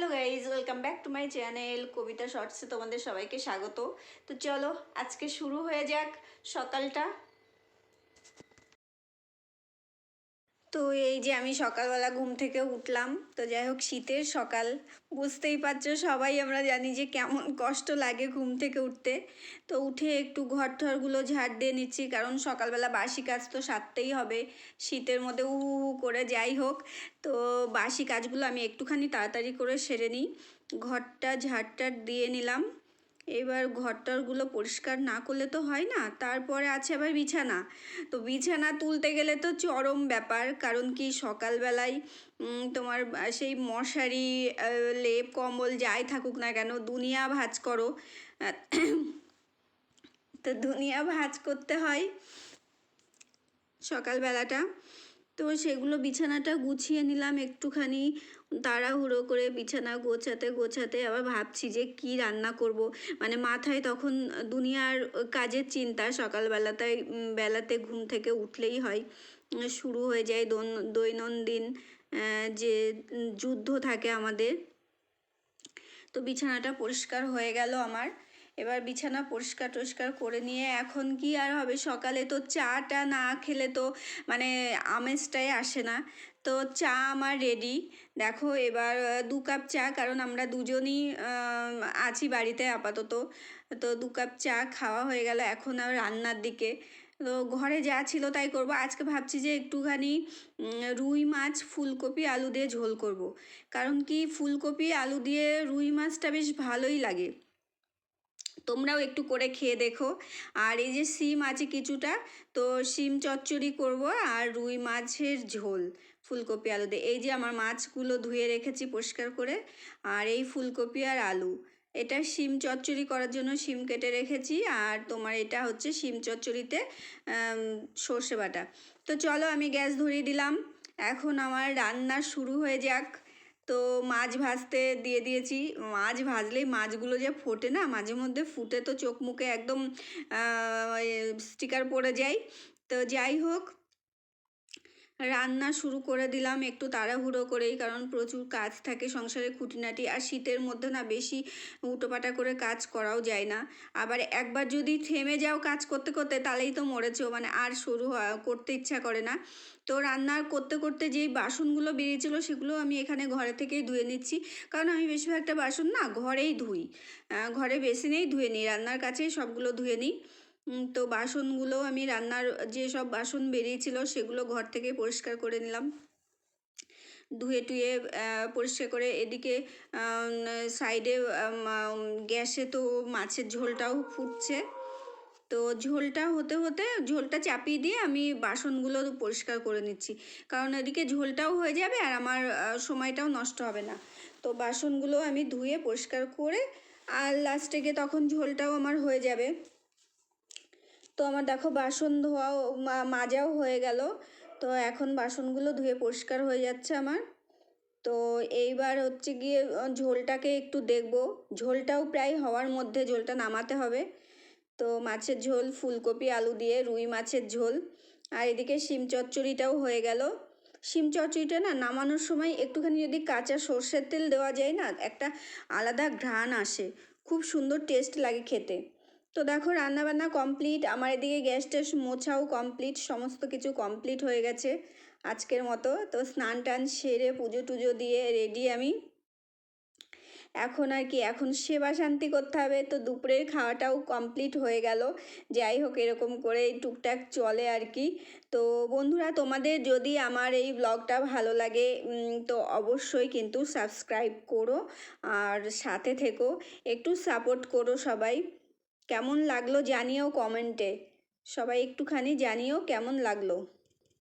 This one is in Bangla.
Hello guys welcome back to my channel কবিতা শর্টসে তোমাদের সবাইকে স্বাগত। তো চলো, আজকে শুরু হয়ে যাক সকালটা। তো এই যে আমি সকালবেলা ঘুম থেকে উঠলাম, তো যাই হোক শীতের সকাল। বুঝতেই পারছ সবাই আমরা জানি যে কেমন কষ্ট লাগে ঘুম থেকে উঠতে। তো উঠে একটু ঘর ঠরগুলো ঝাড় দিয়ে নিচ্ছি, কারণ সকালবেলা বাসি কাজ তো সারতেই হবে। শীতের মধ্যে উহু উহু করে যাই হোক, তো বাসি কাজগুলো আমি একটুখানি তাড়াতাড়ি করে সেরে নিই। ঘরটা ঝাড়টার দিয়ে নিলাম। এবার ঘরটরগুলো পরিষ্কার না করলে তো হয় না, তারপরে আছে আবার বিছানা। তো বিছানা তুলতে গেলে তো চরম ব্যাপার, কারণ কি সকালবেলায় তোমার সেই মশারি লেপ, কম্বল যাই থাকুক না কেন, দুনিয়া ভাজ করো। তো দুনিয়া ভাজ করতে হয় সকালবেলাটা। তো সেগুলো বিছানাটা গুছিয়ে নিলাম একটুখানি। তাড়াহুড়ো করে বিছানা গোছাতে গোছাতে আবার ভাবছি যে কি রান্না করব। মানে মাথায় তখন দুনিয়ার কাজের চিন্তা সকালবেলাটায় উম, বেলাতে ঘুম থেকে উঠলেই হয়। শুরু হয়ে যায় দৈন- দৈনন্দিন যে যুদ্ধ থাকে আমাদের। তো বিছানাটা পরিষ্কার হয়ে গেল আমার। এবার বিছানা পরিষ্কার টরিষ্কার করে নিয়ে এখন কি আর হবে? সকালে তো চাটা না খেলে তো মানে আমেজটাই আসে না। তো চা আমার রেডি দেখো এবার দু কাপ চা, কারণ আমরা দুজনই আছি বাড়িতে আপাতত। তো দু কাপ চা খাওয়া হয়ে গেল এখন আর রান্নার দিকে। তো ঘরে যা ছিল তাই করব। আজকে ভাবছি যে একটুখানি রুই মাছ, ফুলকপি, আলু দিয়ে ঝোল করব। কারণ কি, ফুলকপি, আলু দিয়ে রুই মাছটা বেশ ভালোই লাগে। তোমরাও একটু করে খেয়ে দেখো। আর এই যে সিম আছে কিছুটা, তো সিম চচ্চড়ি করব আর রুই মাছের ঝোল, ফুলকপি আলু দিয়ে। এই যে আমার মাছগুলো ধুয়ে রেখেছি পরিষ্কার করে, আর এই ফুলকপি আর আলু। এটা শিম চচ্চড়ি করার জন্য শিম কেটে রেখেছি, আর তোমার এটা হচ্ছে শিম চচ্চড়িতে সর্ষে বাটা। তো চলো আমি গ্যাস ধরিয়ে দিলাম। এখন আমার রান্না শুরু হয়ে যাক। তো মাছ ভাজতে দিয়ে দিয়েছি। মাছ ভাজলেই মাছগুলো যে ফোটে না, মাঝে মধ্যে ফুটে তো চোখ মুখে একদম স্টিকার পড়ে যায়। তো যাই হোক রান্না শুরু করে দিলাম, একটু তাড়াহুড়ো করেই, কারণ প্রচুর কাজ থাকে সংসারে খুঁটিনাটি, আর শীতের মধ্যে না বেশি উটোপাটা করে কাজ করাও যায় না। আবার একবার যদি থেমে যাও কাজ করতে করতে, তাহলেই তো মরেছো মানে আর শুরু করতে ইচ্ছা করে না। তো রান্নার করতে করতে যেই বাসনগুলো বেরিয়েছিল, সেগুলো আমি এখানে ঘরে থেকেই ধুয়ে নিচ্ছি। কারণ আমি বেশিরভাগটা বাসন না ঘরেই ধুই ঘরে বেসিনেই ধুয়ে নিই, রান্নার কাছেই সবগুলো ধুয়ে নিই। তো বাসনগুলো আমি রান্নার যে সব বাসন বেরিয়েছিল সেগুলো ঘর থেকে পরিষ্কার করে নিলাম। ধুয়ে টুয়ে পরিষ্কার করে এদিকে সাইডে গ্যাসে তো মাছের ঝোলটাও ফুটছে। তো ঝোলটা হতে হতে ঝোলটা চাপিয়ে দিয়ে আমি বাসনগুলো পরিষ্কার করে নিচ্ছি। কারণ এদিকে ঝোলটাও হয়ে যাবে আর আমার সময়টাও নষ্ট হবে না। তো বাসনগুলো আমি ধুয়ে পরিষ্কার করে, আর লাস্টে গিয়ে তখন ঝোলটাও আমার হয়ে যাবে। তো আমার দেখো বাসন ধোয়াও মাজাও হয়ে গেল। তো এখন বাসনগুলো ধুয়ে পরিষ্কার হয়ে যাচ্ছে আমার। তো এইবার হচ্ছে গিয়ে ঝোলটাকে একটু দেখব। ঝোলটাও প্রায় হওয়ার মধ্যে ঝোলটা নামাতে হবে। তো মাছের ঝোল, ফুলকপি, আলু দিয়ে রুই মাছের ঝোল। আর এদিকে শিম চচ্চড়িটাও হয়ে গেল। শিম চচ্চড়িটা না নামানোর সময় একটুখানি যদি কাঁচা সর্ষের তেল দেওয়া যায় না, একটা আলাদা ঘ্রাণ আসে। খুব সুন্দর টেস্ট লাগে খেতে। তো দেখো রান্নাবান্না কমপ্লিট আমার এদিকে গ্যাস ট্যাস মোছাও কমপ্লিট সমস্ত কিছু কমপ্লিট হয়ে গেছে আজকের মতো। তো স্নান টান সেরে পুজো টুজো দিয়ে রেডি আমি। এখন আর কি, এখন সেবা শান্তি করতে হবে। তো দুপুরের খাওয়াটাও কমপ্লিট হয়ে গেল। যাই হোক, এরকম করে টুকটাক চলে আর কি। তো বন্ধুরা, তোমাদের যদি আমার এই ব্লগটা ভালো লাগে তো অবশ্যই কিন্তু সাবস্ক্রাইব করো। আর সাথে থেকো, একটু সাপোর্ট করো সবাই। কেমন লাগল জানিও কমেন্টে। সবাই একটুখানি জানিও কেমন লাগল।